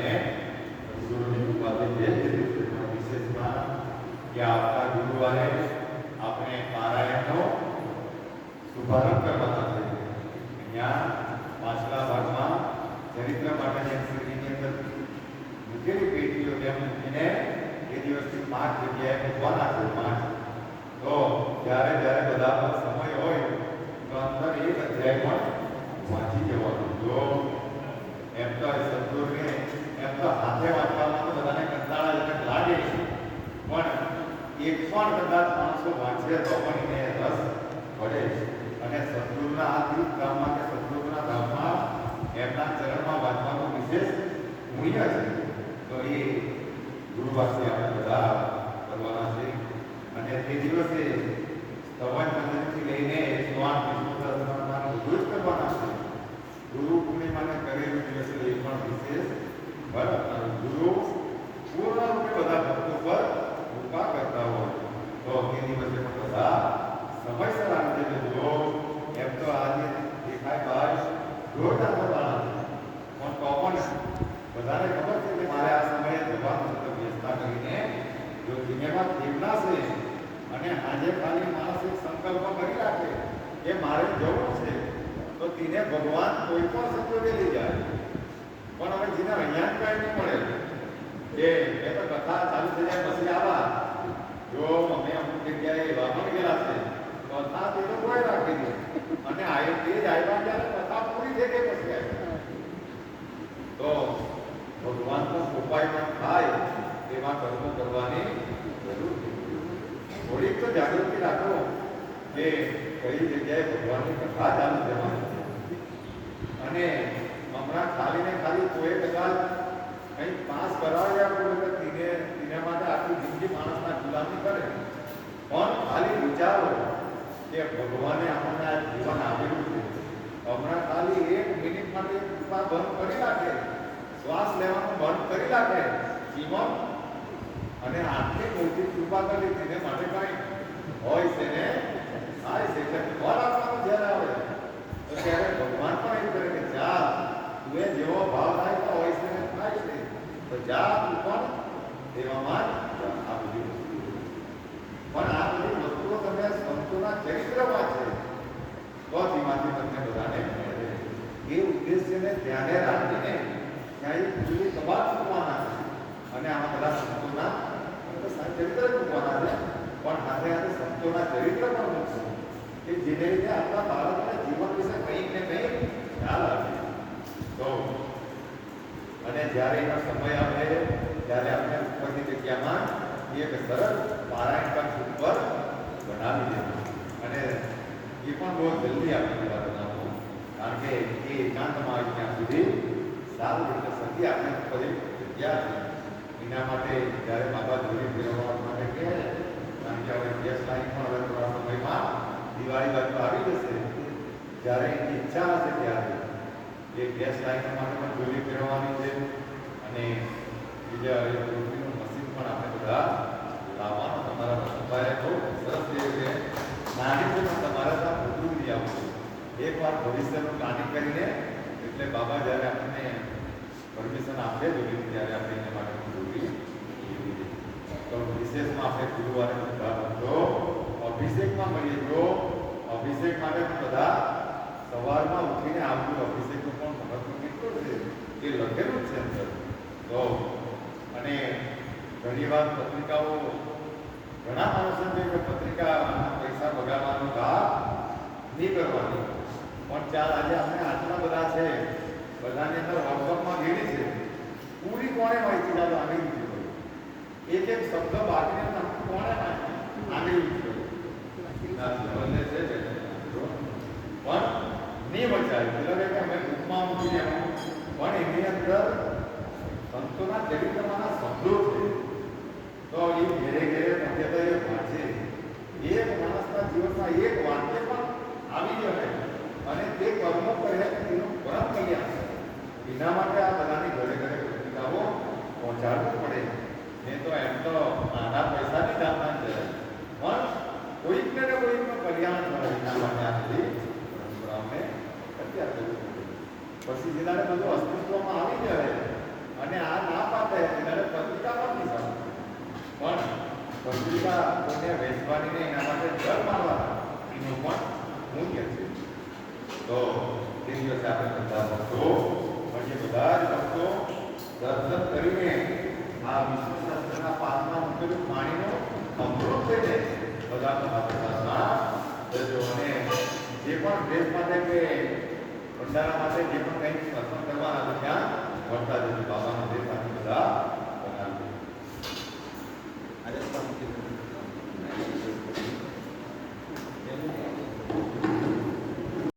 અને ગુરુની એ દિવસથી પાંચ જગ્યાએ મૂકવાના પાંચ તો જ્યારે જ્યારે બધાનો સમય હોય તો અંદર એક અધ્યાય પણ વાંચી જવાનો જો એમ તો એક પણ કદાચ માણસો વાંચે તો પણ એને રસ પડે અને સદગુરુના આ તીર્થ ધામમાં કે સદગુરુના ધામમાં એમના ચરણમાં વાંચવાનું વિશેષ પુણ્ય છે. તો એ ગુરુવાસી આપણે બધા કરવાના છે. અને તે દિવસે સ્તવન મંદિરથી લઈને સ્વાન વિષ્ણુ બધું જ કરવાના છે. ગુરુ પૂર્ણિમાને કરેલું દિવસે એ પણ વિશેષ બરાબર અને ગુરુ પૂર્ણ રૂપે બધા ભક્તો પર કૃપા કરતા હોય તો તે દિવસે પણ બધા સમયસર આવી જજો જો એમ તો આજે દેખાય બહાર પણ તો પણ વધારે ખબર છે કે મારે આ સમયે જવાનું તો વ્યસ્તતા કરીને જો પ્રેરણા છે અને આજે ખાલી માણસ સંકલ્પ કરી રાખે કે મારે જવું છે તો તેને ભગવાન કોઈ પણ સંજોગે લઈ જાય પણ હવે જેને અહીંયા કાંઈ નહીં મળે એ એ તો કથા ચાલુ થઈ પછી આવા જો અમે અમુક જગ્યાએ વાપર ગયેલા છે કથા તે તો કોઈ રાખી દે અને આ તે જ આવ્યા ત્યારે કઈ હમણાં ખાલી ને ખાલી કોઈ કદાચ કંઈક પાસ કરાવ્યા હોય તો તેને તેને માટે આખી જિંદગી માણસના ગુલામી કરે. પણ ખાલી વિચારો કે ભગવાને આપણને આ જીવન આપેલું છે. હમણાં ખાલી એક મિનિટ માટે કૃપા બંધ કરી રાખે શ્વાસ લેવાનું બંધ કરી રાખે જીવન અને આટલી મોટી કૃપા કરી તેને માટે કઈ હોય છે ને? થાય છે. એટલે ફળ આપવાનું જ્યારે આવે, તો ત્યારે ભગવાન પણ એવું કરે કે, જા, તું જેવો ભાવ થાય તો હોય છે ને, થાય છે. તો જા, તું તેવામાં જ આ બધી વસ્તુઓ પણ આ બધી વસ્તુઓ તમે સંતોના ચરિત્રમાં છે તો તેમાંથી તમને બધાને મળે એ ધ્યાને રાખીને એ પૂરી કબાત મૂકવાના છે. અને આમાં બધા સંતોના ચરિત્ર મૂકવાના છે, પણ સાથે સાથે સંતોના ચરિત્ર પણ મૂકશે. કે જેને લીધે આપણા બાળકના જીવન વિશે કંઈક ને કંઈક ખ્યાલ આવે. તો, અને જ્યારે એનો સમય આવે, ત્યારે આપણે ઉપરની જગ્યામાં એક સરસ પારાયણ કક્ષ ઉપર બનાવી દેવું. અને એ પણ બહુ જલ્દી આપણે બધા બનાવવું કારણ કે એ એકાંતમાં ત્યાં સુધી સારું સતી આપણે ફરી જગ્યા છે એના માટે જ્યારે બાબા જોડી ફેરવવા માટે કહે કારણ કે હવે ગેસ લાઈન પણ હવે થોડા સમયમાં દિવાળી બાજુ આવી જશે, જ્યારે એની ઈચ્છા હશે ત્યારે એ ગેસ લાઈન માટે પણ જોડી ફેરવવાની છે. અને બીજા એ મશીન પણ આપણે બધા લાવવાનું તમારા વસુભાઈએ બહુ સરસ રીતે છે નાની છે પણ તમારે ત્યાં મોટું લઈ આવવું એકવાર ભવિષ્યનું પ્લાનિંગ કરીને, એટલે બાબા જ્યારે આપણને પરમિશન આપે જોડી ત્યારે આપણે એના માટે જોઈએ. તો વિશેષમાં આપણે ગુરુવારે બધા તો અભિષેકમાં મળીએ. જો અભિષેક માટે બધા સવારમાં ઉઠીને આવતું અભિષેકનું પણ મહત્વ કેટલું છે એ લખેલું છે અંદર. તો અને ઘણી વાર પત્રિકાઓ, ઘણા માણસો છે કે પત્રિકા પૈસા બગાડવાનો કા નહીં કરવાની. પણ ચાલ આજે આપણે આટલા બધા છે, બધાની અંદર વોટ્સઅપમાં ગયેલી છે. પૂરી કોણે માહિતી ચાલો આવી લીધી એક એક શબ્દ બાકીને કોણે આવી છે પણ નહીં વચાય મતલબ કે અમે બુકમાં મૂકી પણ એની અંદર સંતોના ચરિત્રમાંના શબ્દો છે. તો એ ઘેરે ઘેરે એ વાંચે. એક માણસના જીવનમાં એક વાક્ય પણ આવી તે કર્મો કર્યા તેનું પરમ કલ્યાણ એના માટે આ બધાની ઘરે ઘરે પત્રિકાઓ પહોંચાડવું પડે નહીં તો એમ તો નાના પૈસાની દાતા છે પણ કોઈકને ને કોઈકનું કલ્યાણ મળે એના માટે આ બધી પરંપરાઓને અત્યાર કરવું પડે પછી જેનાને બધું અસ્તિત્વમાં આવી જાય અને આ ના પાડે ત્યારે પત્રિકા પણ નહીં પણ પત્રિકા કોઈને વેચવાની નહીં, એના માટે દર માનવાના એનું પણ મૂલ્ય છે તો તે આપણે બધા ભક્તો અને બધા જ ભક્તો દર્શન કરીને આ વિષ્ણુ શાસ્ત્રના પાઠમાં મૂકેલું પાણીનો અમૃત થઈ જાય બધા મહાપ્રસાદમાં જજો અને જે પણ દેશ માટે કે ભંડારા માટે જે પણ કંઈક અર્પણ કરવાના છે ત્યાં